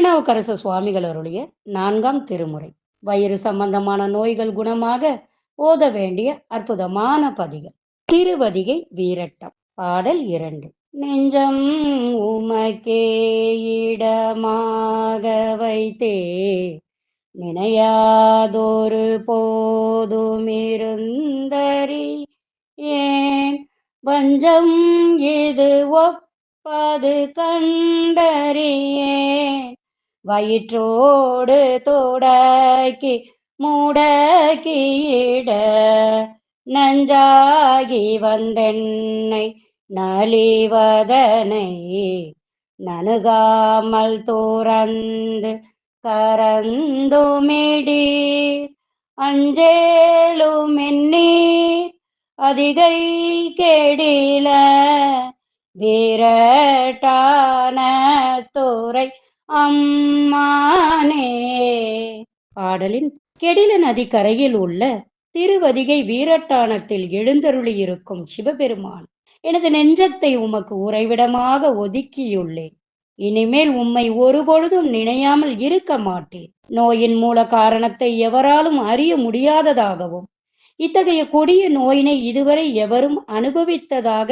திருநாவுக்கரச சுவாமிகள் அருளிய நான்காம் திருமுறை. வயிறு சம்பந்தமான நோய்கள் குணமாக ஓத வேண்டிய அற்புதமான பதிகள் திருவதிகை வீரட்டம் பாடல் இரண்டு. நெஞ்சம் உமக்கே இடமாக வைத்தே நினையாதொரு போதுமிருந்தறி. ஏன் வஞ்சம் இது ஒப்பது கண்டறியேன் வயிற்றோடு தோடக்கி மூடக்கியிட நஞ்சாகி வந்தென்னை நலிவதனை நணுகாமல் தூரந்து கரந்துமிடீர் அஞ்சேலுமென்னீர் அதிகை கெடில வீரட்டான துறை அம்மானே. பாடலின் கெடில நதிக்கரையில் உள்ள திருவதிகை வீரட்டானத்தில் எழுந்தருளியிருக்கும் சிவபெருமான் எனது நெஞ்சத்தை உமக்கு உறைவிடமாக ஒதுக்கியுள்ளேன். இனிமேல் உம்மை ஒருபொழுதும் நினையாமல் இருக்க மாட்டேன். நோயின் மூல காரணத்தை எவராலும் அறிய முடியாததாகவும் இத்தகைய கொடிய நோயினை இதுவரை எவரும் அனுபவித்ததாக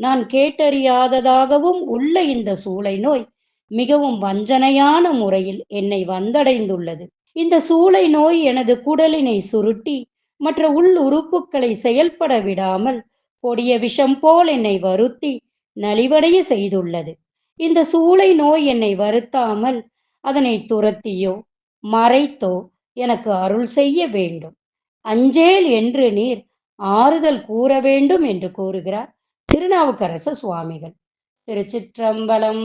நான் கேட்டறியாததாகவும் உள்ள இந்த சூளை நோய் மிகவும் வஞ்சனையான முறையில் என்னை வந்தடைந்துள்ளது. இந்த சூளை நோய் எனது குடலினை சுருட்டி மற்ற உள் உறுப்புகளை செயல்பட விடாமல் கொடிய விஷம் போல் என்னை வருத்தி நலிவடைய செய்துள்ளது. இந்த சூளை நோய் என்னை வருத்தாமல் அதனை துரத்தியோ மறைத்தோ எனக்கு அருள் செய்ய வேண்டும். அஞ்சேல் என்று நீர் ஆறுதல் கூற வேண்டும் என்று கூறுகிறார் திருநாவுக்கரச சுவாமிகள். திருச்சிற்றம்பலம்